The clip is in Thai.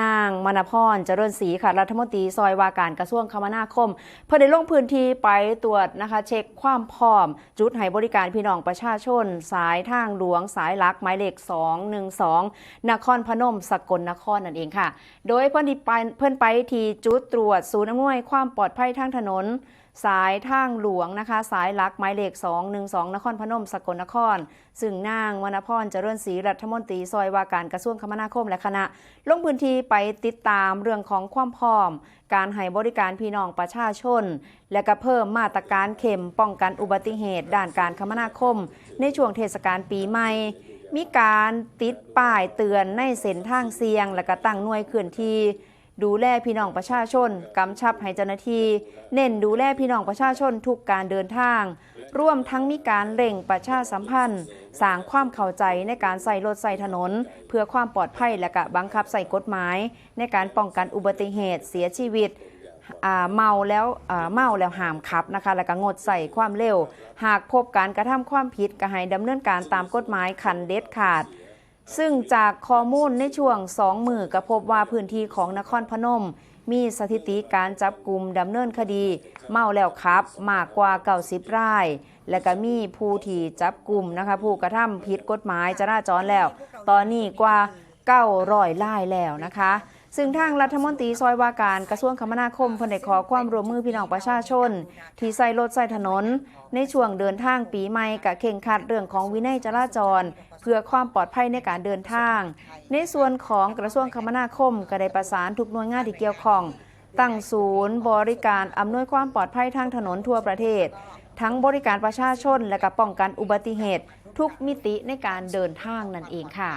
นางมณพรเจริญศรีค่ะรัฐมนตรีซอยว่าการกระทรวงคมนาคมเพื่อได้ลงพื้นที่ไปตรวจนะคะ เช็คความพร้อม จุดให้บริการพี่น้องประชาชน สายทางหลวงสายลักหมายเลข 212 นครพนมสกลนครนั่นเองค่ะ โดยเพื่อนไปเพื่อนไปที่จุดตรวจศูนย์อำนวยความปลอดภัยทางถนน สายทางหลวงนะคะ สายหลักหมายเลข 212 นครพนมสกลนคร ซึ่งนางวรรณพรเจริญศรีรัฐมนตรีซอยว่าการกระทรวงคมนาคมและคณะ ลงพื้นที่ไปติดตามเรื่องของความพร้อม การให้บริการพี่น้องประชาชน และก็เพิ่มมาตรการเข็มป้องกันอุบัติเหตุ ด้านการคมนาคม ในช่วงเทศกาลปีใหม่มีการติดป้ายเตือนในเส้นทางเสี่ยง และก็ตั้งหน่วยเคลื่อนที่ ดูแลพี่น้องประชาชน กำชับให้เจ้าหน้าที่ เน้นดูแลพี่น้องประชาชนทุกการเดินทาง ร่วมทั้งมีการเร่งประชาสัมพันธ์ สร้างความเข้าใจในการใส่รถใส่ถนน เพื่อความปลอดภัยและก็บังคับใส่กฎหมาย ในการป้องกันอุบัติเหตุเสียชีวิตเมาแล้วเมาแล้วห้ามขับนะคะ แล้วก็งดใส่ความเร็ว หากพบการกระทำความผิดก็ให้ดำเนินการตามกฎหมายขันเด็ดขาด ซึ่งจากข้อมูลในช่วงสองมือก็พบว่าพื้นที่ของนครพนม มีสถิติการจับกลุ่มดำเนินคดี เมาแล้วขับ มากกว่า90ราย และก็มีผู้ที่จับกลุ่มนะคะผู้กระทำผิดกฎหมายจราจรแล้ว ตอนนี้กว่า900รายแล้วนะคะ ซึ่งทางรัฐมนตรีซอยว่าการกระทรวงคมนาคมเพิ่นได้ขอความร่วมมือพี่น้องประชาชน ที่ใส่รถใส่ถนน ในช่วงเดินทางปีใหม่กะเข่งคัดเรื่องของวินัยจราจร เพื่อความปลอดภัยในการเดินทาง ในส่วนของกระทรวงคมนาคมก็ได้ประสานทุกหน่วยงานที่เกี่ยวข้อง ตั้งศูนย์ บริการอำนวยความปลอดภัยทางถนนทั่วประเทศ ทั้งบริการประชาชนและก็ป้องกันอุบัติเหตุ ทุกมิติในการเดินทางนั่นเองค่ะ